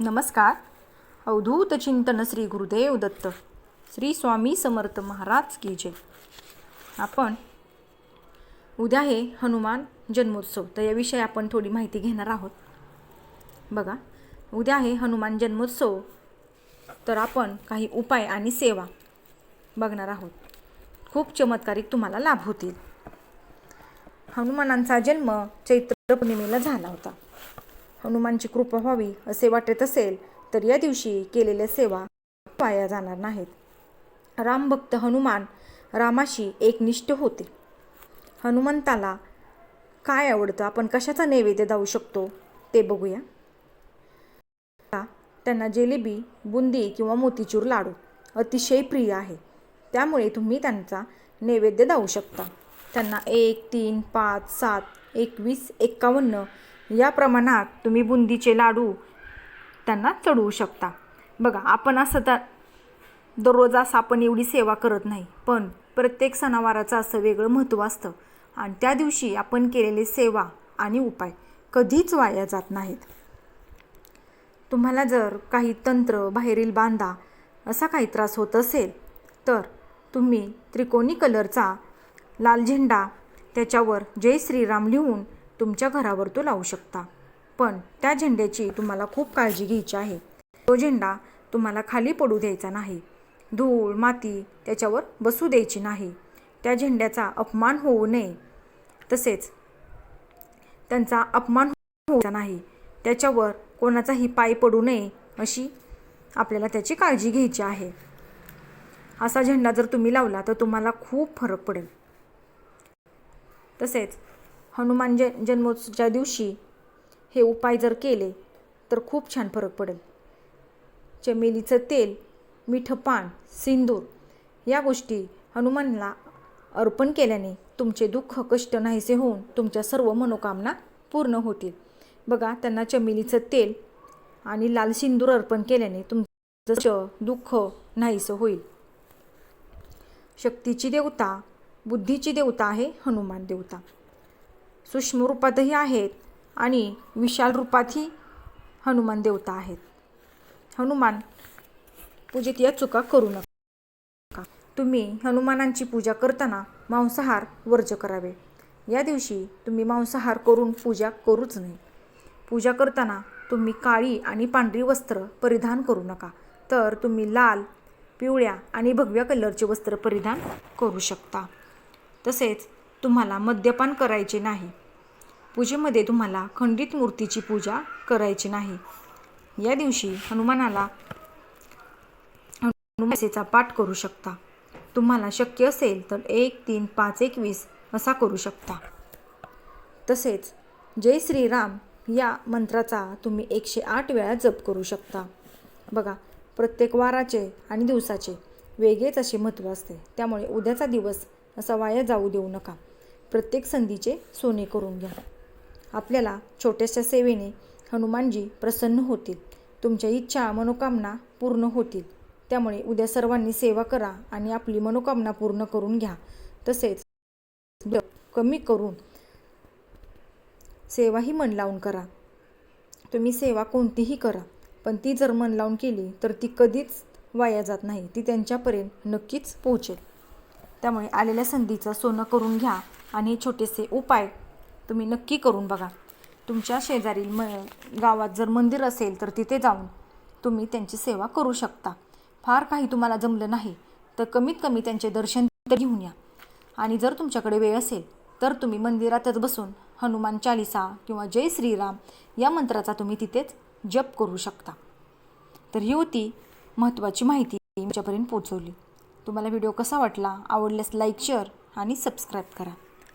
नमस्कार. अवधूत चिंतन श्री गुरुदेव दत्त. श्री स्वामी समर्थ महाराज की जय. आपण उद्या आहे हनुमान जन्मोत्सव तर याविषयी आपण थोडी माहिती घेणार आहोत. बघा उद्या आहे हनुमान जन्मोत्सव तर आपण काही उपाय आणि सेवा बघणार आहोत. खूप चमत्कारिक तुम्हाला लाभ होतील. हनुमानांचा जन्म चैत्र पौर्णिमेला झाला होता. हनुमानची कृपा व्हावी असे वाटत असेल तर या दिवशी केलेल्या सेवा पाया जाणार नाहीत. रामभक्त हनुमान रामाशी एकनिष्ठ होते. हनुमंताला काय आवडतं? आपण कशाचा नैवेद्य जाऊ शकतो? ते बघूया. त्यांना जिलेबी बुंदी किंवा मोतीचूर लाडू अतिशय प्रिय आहे. त्यामुळे तुम्ही त्यांचा नैवेद्य जाऊ शकता. त्यांना एक तीन पाच सात एकवीस एक्कावन्न या प्रमाणात तुम्ही बुंदीचे लाडू त्यांना चढवू शकता. बघा आपण असं तर दररोज असं आपण एवढी सेवा करत नाही पण प्रत्येक सणावाराचं असं वेगळं महत्त्व असतं. आणि त्या दिवशी आपण केलेले सेवा आणि उपाय कधीच वाया जात नाहीत. तुम्हाला जर काही तंत्र बाहेरील बांधा असा काही त्रास होत असेल तर तुम्ही त्रिकोणी कलरचा लाल झेंडा त्याच्यावर जय श्रीराम लिहून तुमच्या घरावर तो लावू शकता. पण त्या झेंड्याची तुम्हाला खूप काळजी घ्यायची आहे. तो झेंडा तुम्हाला खाली पडू द्यायचा नाही. धूळ माती त्याच्यावर बसू द्यायची नाही. त्या झेंड्याचा अपमान होऊ नये. तसेच त्यांचा अपमान होऊ नाही. त्याच्यावर कोणाचाही पाय पडू नये अशी आपल्याला त्याची काळजी घ्यायची आहे. असा झेंडा जर तुम्ही लावला तर तुम्हाला खूप फरक पडेल. तसेच हनुमान ज जन्मोत्सवच्या दिवशी हे उपाय जर केले तर खूप छान फरक पडेल. चमेलीचं तेल मिठं पान सिंदूर या गोष्टी हनुमानला अर्पण केल्याने तुमचे दुःख कष्ट नाहीसे होऊन तुमच्या सर्व मनोकामना पूर्ण होतील. बघा त्यांना चमेलीचं तेल आणि लाल सिंदूर अर्पण केल्याने तुमचं दुःख नाहीसं होईल. शक्तीची देवता बुद्धीची देवता आहे हनुमान देवता. सूक्ष्म रूपातही आहेत आणि विशाल रूपातही हनुमान देवता आहेत. हनुमान पूजेत या चुका करू नका. तुम्ही हनुमानांची पूजा करताना मांसाहार वर्ज्य करावे. या दिवशी तुम्ही मांसाहार करून पूजा करूच नाही पूजा करताना तुम्ही काळी आणि पांढरी वस्त्र परिधान करू नका. तर तुम्ही लाल पिवळ्या आणि भगव्या कलरचे वस्त्र परिधान करू शकता. तसेच तुम्हाला मद्यपान करायचे नाही. पूजेमध्ये तुम्हाला खंडित मूर्तीची पूजा करायची नाही. या दिवशी हनुमानाला हनुमासेचा पाठ करू शकता. तुम्हाला शक्य असेल तर एक तीन पाच एकवीस असा करू शकता. तसेच जय श्रीराम या मंत्राचा तुम्ही एकशे आठ वेळा जप करू शकता. बघा प्रत्येक वाराचे आणि दिवसाचे वेगळेच असे महत्त्व असते. त्यामुळे उद्याचा दिवस असा वाया जाऊ देऊ नका. प्रत्येक संधीचे सोने करून घ्या. आपल्याला छोट्याशा सेवेने हनुमानजी प्रसन्न होतील. तुमच्या इच्छा मनोकामना पूर्ण होतील. त्यामुळे उद्या सर्वांनी सेवा करा आणि आपली मनोकामना पूर्ण करून घ्या. तसेच कमी करून सेवाही मन लावून करा. तुम्ही सेवा कोणतीही करा पण ती जर मन लावून केली तर ती कधीच वाया जात नाही. ती त्यांच्यापर्यंत नक्कीच पोहोचेल. त्यामुळे आलेल्या संधीचं सोनं करून घ्या. आणि छोटेसे उपाय तुम्ही नक्की करून बघा. तुमच्या शेजारील म गावात जर मंदिर असेल तर तिथे जाऊन तुम्ही त्यांची सेवा करू शकता. फार काही तुम्हाला जमलं नाही तर कमीत कमी त्यांचे दर्शन तर घेऊन या. आणि जर तुमच्याकडे वेळ असेल तर तुम्ही मंदिरातच बसून हनुमान चालिसा किंवा जय श्रीराम या मंत्राचा तुम्ही तिथेच जप करू शकता. तर ही होती महत्त्वाची माहिती तुमच्यापर्यंत पोचवली तुम्हाला व्हिडिओ कसा वाटला आवडल्यास लाईक शेअर आणि सबस्क्राईब करा.